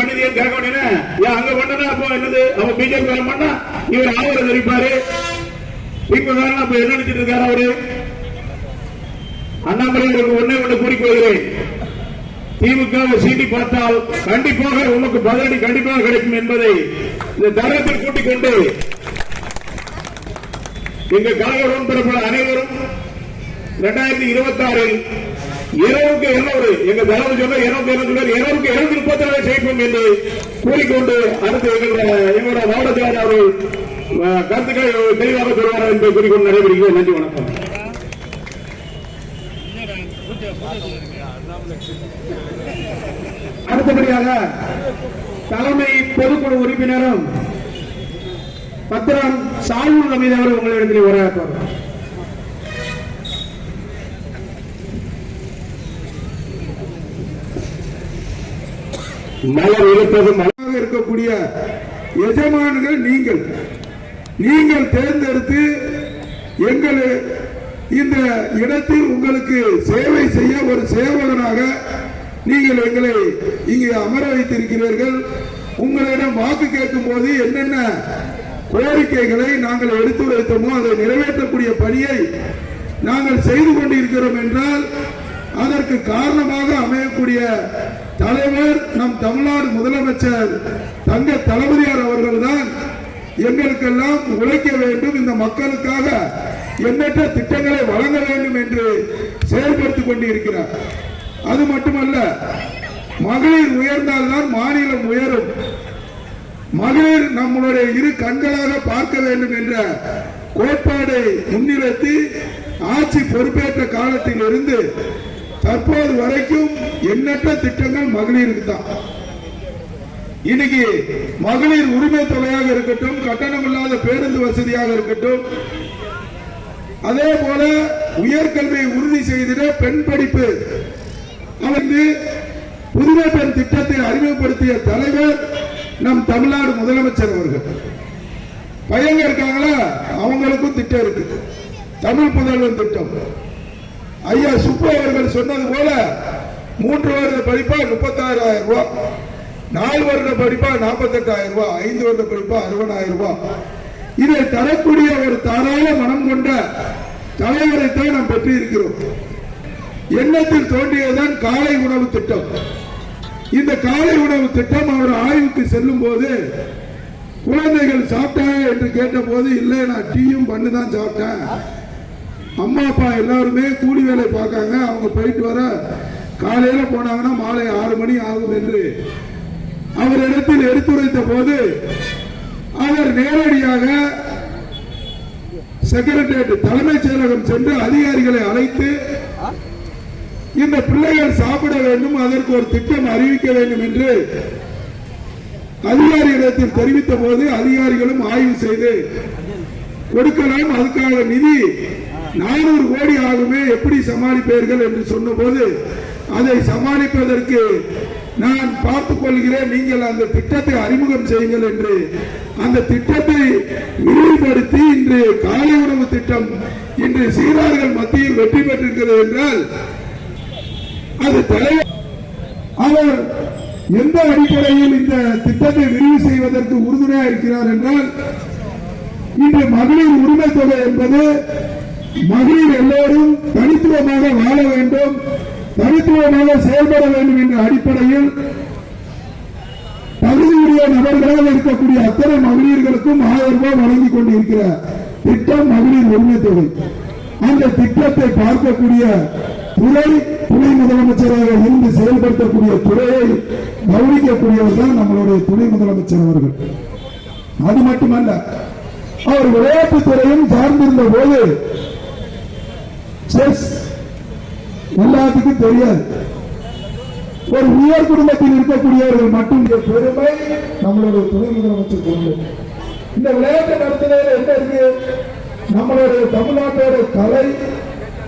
பண்ணியது கேட்க வேண்டியது ஏன் அங்க பண்ணனா அப்போ என்னது? அவன் பிஜேபி காரன் பண்ணா இவர் ஆவரை தெரிப்பாரு. இப்ப காரணம் அப்ப என்ன நினைச்சிட்டு இருக்காரு அவரு? அண்ணாமலை உங்களுக்கு ஒன்னே ஒன்று கூறிக்கொள்கிறேன் திமுக சீட்டி பார்த்தால் கண்டிப்பாக உமக்கு பதிலடி கண்டிப்பாக கிடைக்கும் என்பதை இந்த தரத்தில் கூட்டிக் கொண்டு எங்கள் கழக உடன்பிறப்புகள் அனைவரும் இரண்டாயிரத்தி இருபத்தி ஆறில் இரவுக்கு இருநூறு எங்க தலைவர் சொன்னார் இருநூத்தி இருநூத்தி இரவுக்கு இருநூத்தி முப்பத்தி நாலு செய்வோம் என்று கூறிக்கொண்டு அடுத்து எங்களுடைய எங்களுடைய மாவட்ட செயலாளர் அவர்கள் கருத்துக்களை தெளிவாக சொல்வார்கள் என்று கூறிக்கொண்டு நடைபெறுகிறேன். நன்றி வணக்கம். அடுத்தபடியாக தலைமை பொதுக்குழு உறுப்பினரும் பத்திரம் சாய்வு அமீது அவர் உங்களிடத்தில் உரையாற்றுவார் மலர் இழப்பது மலராக இருக்கக்கூடிய எஜமான்கள் நீங்கள். நீங்கள் தேர்ந்தெடுத்து எங்கள் இந்த இடத்தில் உங்களுக்கு சேவை செய்ய ஒரு சேவகனாக நீங்கள் எங்களை இங்கே அமர வைத்திருக்கிறீர்கள். உங்களிடம் வாக்கு கேட்கும் போது என்னென்ன கோரிக்கைகளை நாங்கள் எடுத்துரைத்தோமோ அதை நிறைவேற்றக்கூடிய பணியை நாங்கள் செய்து கொண்டிருக்கிறோம் என்றால் அதற்கு காரணமாக அமையக்கூடிய தலைவர் நம் தமிழ்நாடு முதலமைச்சர் தங்க தளபதியார் அவர்கள்தான் எங்களுக்கெல்லாம் உழைக்க வேண்டும். இந்த மக்களுக்காக எண்ணற்ற திட்டங்களை வழங்க வேண்டும் என்று செயல்படுத்திக் கொண்டிருக்கிறார். அது மட்டுமல்ல மகளிர் உயர்ந்தால்தான் மாநிலம் உயரும். மகளிர் நம்மளுடைய இரு கண்களாக பார்க்க வேண்டும் என்ற கோட்பாடை முன்னிறுத்தி ஆட்சி பொறுப்பேற்ற காலத்தில் இருந்து தற்போது வரைக்கும் எண்ணற்ற திட்டங்கள் மகளிருக்கு தான். இன்னைக்கு மகளிர் உரிமை தொகையாக இருக்கட்டும் கட்டணம் இல்லாத பேருந்து வசதியாக இருக்கட்டும் அதே போல உயர்கல்வியை உறுதி செய்திட பெண் படிப்பு அவருக்கு புதுமை பெண் திட்டத்தை அறிமுகப்படுத்திய தலைவர் நம் தமிழ்நாடு முதலமைச்சர் அவர்கள். பையங்க இருக்காங்களா? அவங்களுக்கும் திட்டம் இருக்கு. தமிழ் புதல்வன் திட்டம். ஐயா சுப்பு அவர்கள் சொன்னது போல மூன்று வருட படிப்பா முப்பத்தாறாயிரம் ரூபாய் நாலு வருட படிப்பா நாற்பத்தெட்டாயிரம் ரூபாய் ஐந்து வருட படிப்பா அறுபதாயிரம் ரூபாய் இதை தரக்கூடிய ஒரு தாராள மனம் கொண்ட தலைவரைத்தான் நாம் பெற்று இருக்கிறோம் எண்ணத்தில் தோன்றியதுதான் காலை உணவு திட்டம். இந்த காலை உணவு திட்டம் அவர் ஆய்வுக்கு செல்லும் போது குழந்தைகள் சாப்பிட்டாங்க என்று கேட்டபோது இல்லை நான் டீயும் பண்ணு தான் சாப்பிட்டேன். அம்மா அப்பா எல்லாருமே கூலி வேலை பார்க்காங்க. அவங்க போயிட்டு வர காலையில போனாங்கன்னா மாலை ஆறு மணி ஆகும் என்று அவரிடத்தில் எடுத்துரைத்த போது அவர் நேரடியாக செக்ரட்டரியேட் தலைமைச் செயலகம் சென்று அதிகாரிகளை அழைத்து இந்த பிள்ளைகள் சாப்பிட வேண்டும் அதற்கு ஒரு திட்டம் அறிவிக்க வேண்டும் என்று அதிகாரிகளிடத்தில் தெரிவித்த போது அதிகாரிகளும் ஆய்வு செய்து கொடுக்கலாம். அதுக்கான நிதி நானூறு கோடி ஆகுமே எப்படி சமாளிப்பீர்கள் என்று சொன்னபோது அதை சமாளிப்பதற்கு நான் பார்த்துக் கொள்கிறேன். நீங்கள் அந்த திட்டத்தை அறிமுகம் செய்யுங்கள் என்று. அந்த திட்டத்தை விரிவுபடுத்தி இன்று காலை உணவு திட்டம் இன்று சீரார்கள் மத்தியில் வெற்றி பெற்றிருக்கிறது என்றால் அது தலைவர் அவர் எந்த அடிப்படையில் இந்த திட்டத்தை விரிவு செய்வதற்கு உறுதுணையாக இருக்கிறார் என்றால் இன்று மகளிர் உரிமை தொகை என்பது மகளிர் எல்லோரும் தனித்துவமாக வாழ வேண்டும் தனித்துவமாக செயல்பட வேண்டும் என்ற அடிப்படையில் தகுதியுடைய நபர்களாக இருக்கக்கூடிய அத்தனை மகளிர்களுக்கும் ஆயிரம் ரூபாய் வழங்கிக் கொண்டிருக்கிற திட்டம் மகளிர் உரிமை தொகை. அந்த திட்டத்தை பார்க்கக்கூடிய துறை துணை முதலமைச்சராக இருந்து செயல்படுத்தக்கூடிய துறையை கவனிக்கக்கூடியவர் தான் நம்மளுடைய துணை முதலமைச்சர் அவர்கள். அது மட்டுமல்ல அவர் விளையாட்டுத் துறையும் சார்ந்திருந்த போது செஸ் எல்லாத்துக்கும் தெரியாது. ஒரு உயர் குடும்பத்தில் இருக்கக்கூடியவர்கள் மட்டும் இந்த பெருமை நம்மளுடைய துணை முதலமைச்சர் கொண்டு இந்த விளையாட்டு நடத்துறதுல என்ன இருக்கு? நம்மளுடைய தமிழ்நாட்டோட கலை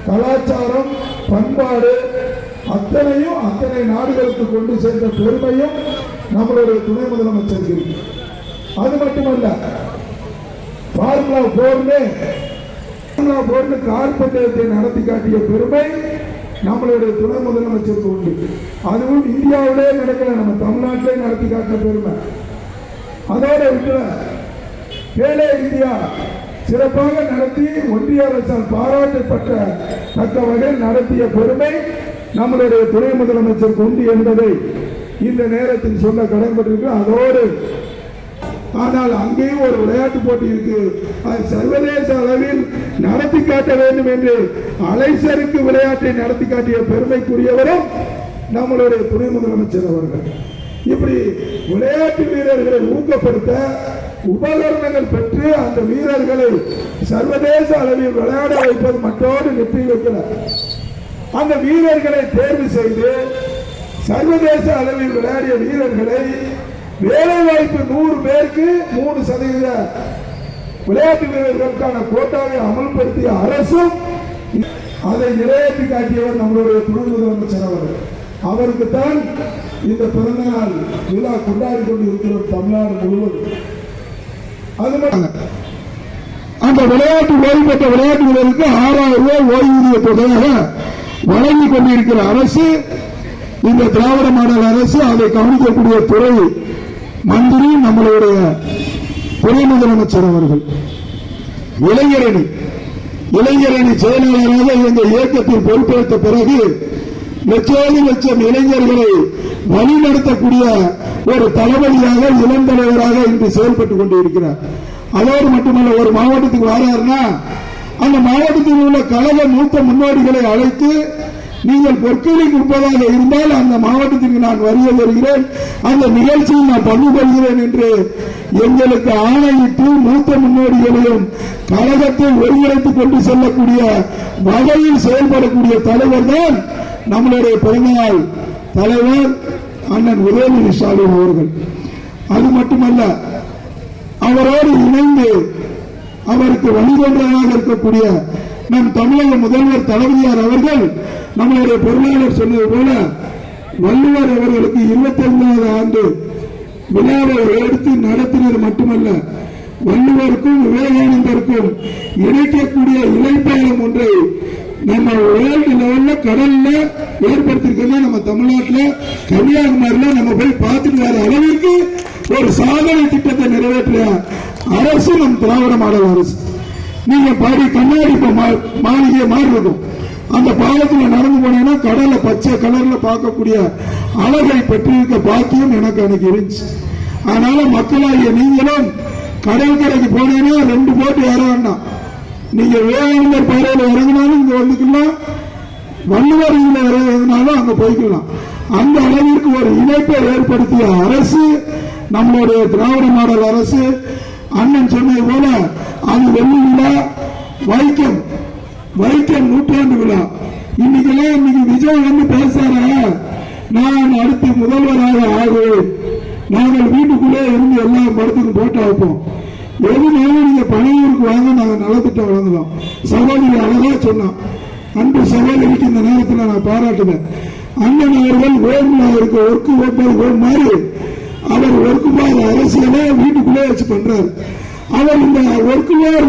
கலாச்சாரம் பண்பாடு அத்தனையும் அத்தனை நாடுகளுக்கு கொண்டு சென்ற பெருமையும் நம்மளுடைய துணை முதலமைச்சருக்கு இருக்கு. அது மட்டுமல்ல ஃபார்முலா போர்னு ஃபார்முலா போர்னு கார் பந்தயத்தை நடத்தி காட்டிய பெருமை நம்மளுடைய துணை முதலமைச்சருக்கு உண்டு. அதுவும் இந்தியாவிலே நடக்கல நம்ம தமிழ்நாட்டிலே நடத்தி காட்டின பெருமை. அதோட விட்டுல வேலை இந்தியா சிறப்பாக நடத்தி ஒன்றிய அரசால் பாராட்டப்பட்ட தக்க வகையில் நடத்திய பெருமை நம்மளுடைய துணை முதலமைச்சருக்கு உண்டு என்பதை இந்த நேரத்தில் சொல்ல கடன்பட்டிருக்கிறோம். அதோடு ஆனால் அங்கேயும் ஒரு விளையாட்டு போட்டி இருக்கு. அது சர்வதேச அளவில் நடத்தி காட்ட வேண்டும் என்று அலைசருக்கு விளையாட்டை நடத்தி காட்டிய பெருமைக்குரியவரும் நம்மளுடைய துணை முதலமைச்சர் அவர்கள். இப்படி விளையாட்டு வீரர்களை ஊக்கப்படுத்த உபகரணங்கள் பெற்று அந்த வீரர்களை சர்வதேச அளவில் விளையாட வைப்பது மற்றோடு நிறுத்தி வைக்கிறார். அந்த வீரர்களை தேர்வு செய்து சர்வதேச அளவில் விளையாடிய வீரர்களை வேலை வாய்ப்பு நூறு பேருக்கு மூணு சதவீத விளையாட்டு வீரர்களுக்கான கோட்டாவை அமல்படுத்திய அரசும் அதை நிறைவேற்றி காட்டியவர் நம்மளுடைய துணை முதலமைச்சர் அவர்கள். அவருக்கு தான் இந்த பிறந்த நாள் விழா கொண்டாடி கொண்டு இருக்கிறோம் தமிழ்நாடு முழுவதும். அது மட்டும் அந்த விளையாட்டு ஓய்வு பெற்ற விளையாட்டு வீரருக்கு ஆறாயிரம் ரூபாய் ஓய்வூதிய தொகையாக வழங்கி கொண்டிருக்கிற அரசு இந்த திராவிட மாடல் அரசு அதை கவனிக்கக்கூடிய துறை மந்திரி நம்மளுடைய துணை முதலமைச்சர் அவர்கள். இளைஞரணி இளைஞரணி செயலாளராக இந்த இயக்கத்தில் பொறுப்பேற்ற பிறகு லட்சோடு லட்சம் இளைஞர்களை வழிநடத்தக்கூடிய ஒரு தளபதியாக இளம் தலைவராக இன்று செயல்பட்டுக் கொண்டிருக்கிறார். அதோடு மட்டுமல்ல ஒரு மாவட்டத்துக்கு வராருன்னா அந்த மாவட்டத்தில் உள்ள கழக மூத்த முன்னோடிகளை அழைத்து நீங்கள் பொற்களை கொடுப்பதாக இருந்தால் அந்த மாவட்டத்திற்கு நான் வருகை வருகிறேன் அந்த நிகழ்ச்சியில் நான் பங்கு கொள்கிறேன் என்று எங்களுக்கு ஆணையிட்டு மூத்த முன்னோடிகளையும் கழகத்தை ஒருங்கிணைத்துக் கொண்டு செல்லக்கூடிய வகையில் செயல்படக்கூடிய தலைவர் தான் நம்மளுடைய பிறந்தநாள் தலைவர் அண்ணன் உதயநிதி ஸ்டாலின் அவர்கள். அது மட்டுமல்ல அவரோடு இணைந்து அவருக்கு வழிகொண்டதாக இருக்கக்கூடிய நம் தமிழக முதல்வர் தளபதியார் அவர்கள் நம்மளுடைய பொருளாளர் சொன்னது போல வள்ளுவர் அவர்களுக்கு இருபத்தி ஐந்தாவது ஆண்டு விழாவை எடுத்து நடத்தினது மட்டுமல்ல வள்ளுவருக்கும் விவேகானந்தருக்கும் இணைக்கக்கூடிய இணைப்பயணம் ஒன்றை நம்ம வேர்ல்டு லெவல்ல கடல்ல ஏற்படுத்திருக்கோம் நம்ம தமிழ்நாட்டுல கன்னியாகுமரியில நம்ம போய் பார்த்துட்டு வர அளவிற்கு ஒரு சாதனை திட்டத்தை நிறைவேற்றிய அரசு நம் திராவிட மாடல் அரசு. நீங்க பாடி கண்ணாடி இப்ப மா- மாளிகை மாறி இருக்கும் அந்த பாலத்தில் நடந்து போனீங்கன்னா கடல்ல பச்சை கலர்ல பார்க்கக்கூடிய அழகை பெற்றிருக்க பாக்கியம் எனக்கு எனக்கு இருந்துச்சு. அதனால மக்களாகிய நீங்களும் கடற்கரைக்கு போனீங்கன்னா ரெண்டு போட்டு ஏற வேண்டாம். நீங்க வேளாண்மர் பாறையில இறங்கினாலும் இங்க வந்துக்கலாம். வள்ளுவர் இதுல இறங்கினாலும் அங்க போய்க்கலாம். அந்த அளவிற்கு ஒரு இணைப்பை ஏற்படுத்திய அரசு நம்மளுடைய திராவிட மாடல் அரசு அண்ணன் சொன்னது போல அது வெள்ளி வைக்கம். வைக்கம் நூற்றாண்டு விழா. இன்னைக்கெல்லாம் இன்னைக்கு விஜய் வந்து பேசுறார நான் அடுத்து முதல்வராக ஆகுவேன். நாங்கள் வீட்டுக்குள்ளே இருந்து எல்லா படத்துக்கும் போட்டு வைப்போம். எதுனாலும் நீங்க பணியூருக்கு வாங்க நாங்கள் நலத்திட்டம் வழங்கலாம். சகோதரி அழகா சொன்னான் அன்பு சகோதரிக்கு இந்த நேரத்தில் நான் பாராட்டுவேன். அண்ணன் அவர்கள் ஓர்மில் இருக்க ஒர்க்கு ஓப்பது ஓர் மாதிரி அவர் ஒர்க்குமார் அரசியலை வீட்டுக்குள்ளே வச்சு பண்றாரு. அவர் இந்த ஒர்க்குமார்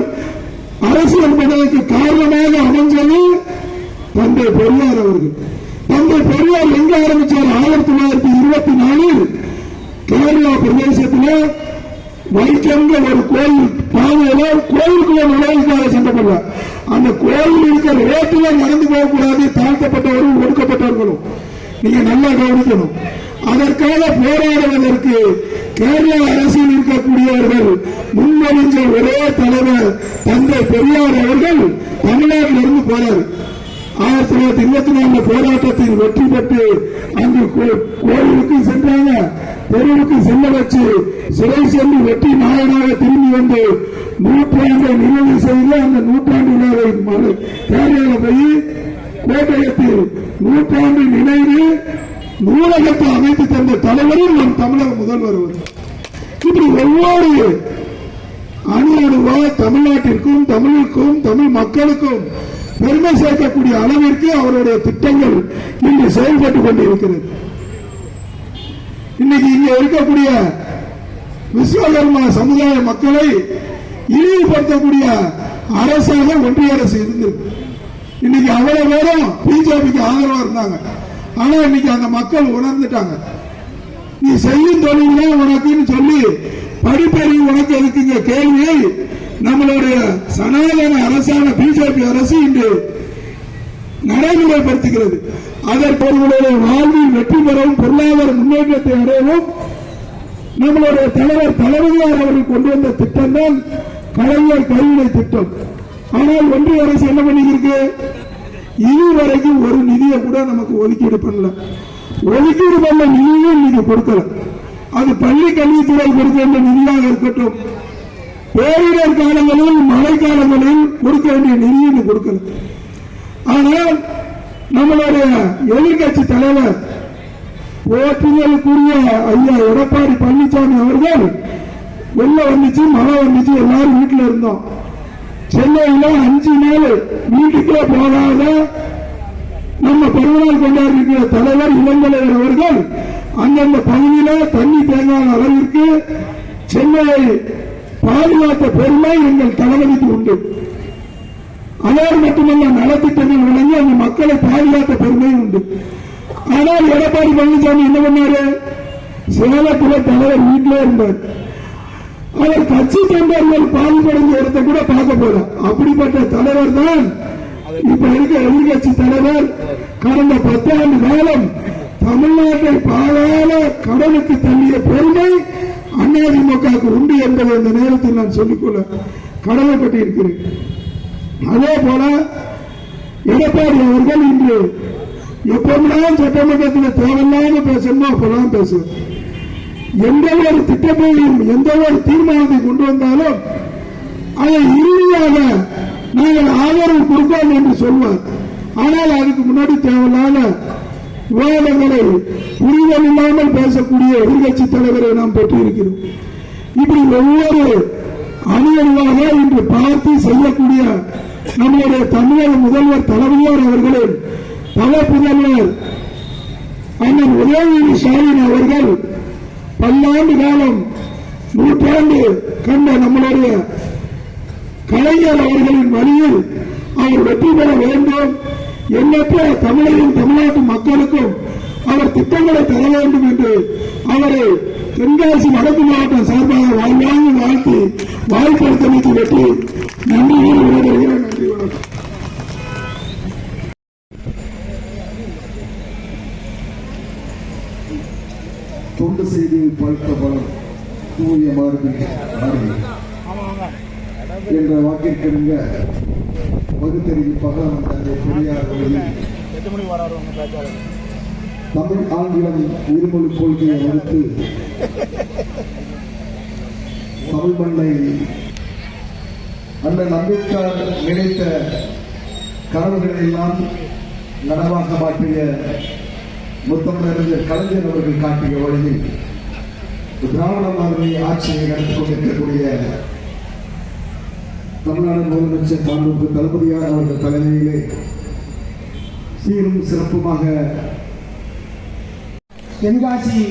அரசியல் பண்ணதுக்கு காரணமாக அமைஞ்சது தந்தை பெரியார் அவர்கள். தந்தை பெரியார் எங்க ஆரம்பிச்சார்? ஆயிரத்தி தொள்ளாயிரத்தி இருபத்தி நாலில் கேரளா பிரதேசத்தில் வைக்கங்க ஒரு கோயில் பாதையில கோயிலுக்குள்ள நுழைவுக்காக சண்டை பண்ணுவார் அந்த கோயில் இருக்கிற ரோட்டில நடந்து போகக்கூடாது தாழ்த்தப்பட்டவரும் ஒடுக்கப்பட்டவர்களும். நீங்க நல்லா கவனிக்கணும். அதற்காக போராடுவதற்கு கேரள அரசில் இருக்கக்கூடியவர்கள் முன்வழிஞ்ச ஒரே தலைவர் தந்தை பெரியார் அவர்கள் தமிழ்நாட்டில் இருந்து ஆயிரத்தி தொள்ளாயிரத்தி இருபத்தி நாலு போராட்டத்தில் வெற்றி பெற்று அங்கு கோ- கோயிலுக்கு சென்றாங்க. தெருவுக்கு செல்ல வச்சு சிறை சென்று வெற்றி நாயனாக திரும்பி வந்து நூற்றாண்டை நிறைவு செய்து அந்த நூற்றாண்டு விழாவை கேரளாவில் போய் கோட்டயத்தில் நூற்றாண்டு நினைவு நூலகத்தை அமைத்து தந்த தலைவரும் நம் தமிழக முதல்வர் அவர். இப்படி ஒவ்வொரு அணியணுவா தமிழ்நாட்டிற்கும் தமிழுக்கும் தமிழ் மக்களுக்கும் பெருமை சேர்க்கக்கூடிய அளவிற்கு அவருடைய திட்டங்கள் இன்று செயல்பட்டுக் கொண்டிருக்கிறது. இன்னைக்கு இங்க இருக்கக்கூடிய விஸ்வகர்மா சமுதாய மக்களை இழிவுபடுத்தக்கூடிய அரசாக ஒன்றிய அரசு இருந்தது இன்னைக்கு அவ்வளவு பேரும் பிஜேபிக்கு ஆதரவா இருந்தாங்க. ஆனா இன்னைக்கு அந்த மக்கள் உணர்ந்துட்டாங்க. நீ செய்யும் தொழில் தான் உனக்குன்னு சொல்லி படிப்பறிவு உனக்கு இருக்குங்க கேள்வியை நம்மளுடைய சனாதன அரசான பிஜேபி அரசு இன்று நடைமுறைப்படுத்துகிறது. அதற்கு அவர்களுடைய வாழ்வில் வெற்றி பெறவும் பொருளாதார முன்னேற்றத்தை அடையவும் நம்மளுடைய தலைவர் தளபதியார் அவர்கள் கொண்டு வந்த திட்டம் தான் கலைஞர் கைவினை திட்டம். ஆனால் ஒன்றிய அரசு என்ன பண்ணியிருக்கு? இதுவரைக்கும் ஒரு நிதியை கூட நமக்கு ஒதுக்கீடு பண்ணல. ஒதுக்கீடு பண்ண நிதியும் நீங்க கொடுக்கல. அது பள்ளி கல்வித்துறை கொடுக்க வேண்டிய நிதியாக இருக்கட்டும். பேரிடர் காலங்களில் மழை காலங்களில் கொடுக்க வேண்டிய நிதியும் கொடுக்கல. ஆனால் நம்மளுடைய எதிர்கட்சி தலைவர் போற்றுதலுக்குரிய ஐயா எடப்பாடி பழனிசாமி அவர்கள் வெள்ளம் வந்துச்சு மழை வந்துச்சு எல்லாரும் வீட்டில் இருந்தோம். சென்னையில அஞ்சு நாள் வீட்டுக்கே போகாத நம்ம பெருநாள் கொண்டாடுகிற தலைவர் இளந்தலைவர் அவர்கள் அந்தந்த பகுதியில தண்ணி தேங்காத அளவிற்கு சென்னையை பாதுகாத்த பெருமை எங்கள் தளபதிக்கு உண்டு. அதோடு மட்டுமல்ல நலத்திட்டங்கள் வழங்கி அந்த மக்களை பாதுகாத்த பெருமை உண்டு. ஆனால் எடப்பாடி பழனிசாமி என்ன பண்ணாரு? சேலத்தில் தலைவர் வீட்டிலே இருந்தார். அவர் கட்சி தொண்டர்கள் பாதிப்படைஞ்ச இடத்தை கூட பார்க்க போல அப்படிப்பட்ட தலைவர் தான் இப்ப இருக்க எதிர்கட்சி தலைவர். கடந்த பத்தாண்டு காலம் தமிழ்நாட்டை பாதாள கடலுக்கு தள்ளிய பெருமை அதிமுகவுக்கு உண்டு என்பதை இந்த நேரத்தில் நான் சொல்லிக்கொள்ள கடமைப்பட்டிருக்கிறேன். அதே போல எடப்பாடி அவர்கள் இன்று எப்பெல்லாம் சட்டமன்றத்தில் தேவையில்லாம பேசணுமோ அப்பெல்லாம் பேசுவார். எந்த ஒரு திட்டத்தையும் எந்த ஒரு தீர்மானத்தை கொண்டு வந்தாலும் அதை இறுதியாக நாங்கள் ஆதரவு கொடுப்போம் என்று சொல்வார். ஆனால் அதுக்கு முன்னாடி தேவையில்லாத விவாதங்களை புரிதல் இல்லாமல் பேசக்கூடிய எதிர்கட்சி தலைவரை நாம் பெற்றிருக்கிறோம். இப்படி ஒவ்வொரு அணியர்களாக இன்று பார்த்து செய்யக்கூடிய நம்முடைய தமிழக முதல்வர் தலைமையார் அவர்களும் தவ புதல்வர் அண்ணன் உதயநிதி ஸ்டாலின் அவர்கள் பல்லாண்டு காலம் நூற்றாண்டு கண்ட நம்மளுடைய கலைஞர் அவர்களின் வழியில் அவர் வெற்றி பெற வேண்டும். எண்ணற்ற தமிழையும் தமிழ்நாட்டு மக்களுக்கும் அவர் திட்டங்களை தர வேண்டும் என்று அவரை தென்காசி வடக்கு மாவட்டம் சார்பாக வாழ்வாங்க வாழ்த்தி வாய்ப்படுத்தமைக்கு வெற்றி. நன்றி நன்றி வணக்கம். தொண்டு செய்து பழுத்த பலம் தூய மாறுதல் என்ற வாக்கிற்கிணங்க பகுத்தறிவு பகவான் தந்தை பெரியார் தமிழ் ஆங்கிலம் இருமொழி கொள்கையை வகுத்து தமிழ் மண்ணை அண்ணன் அம்பேத்கர் நினைத்த கனவுகளை எல்லாம் நனவாக மாற்றிய முத்தமிழறிஞர் கலைஞர் அவர்கள் காட்டிய வழியில் திராவிட மாதிரி ஆட்சியை நடத்திக் கொண்டிருக்கக்கூடிய தமிழ்நாடு முதலமைச்சர் மாண்புக்கு தளபதியார் அவர்கள் தலைமையிலே சீரும் சிறப்புமாக தென்காசி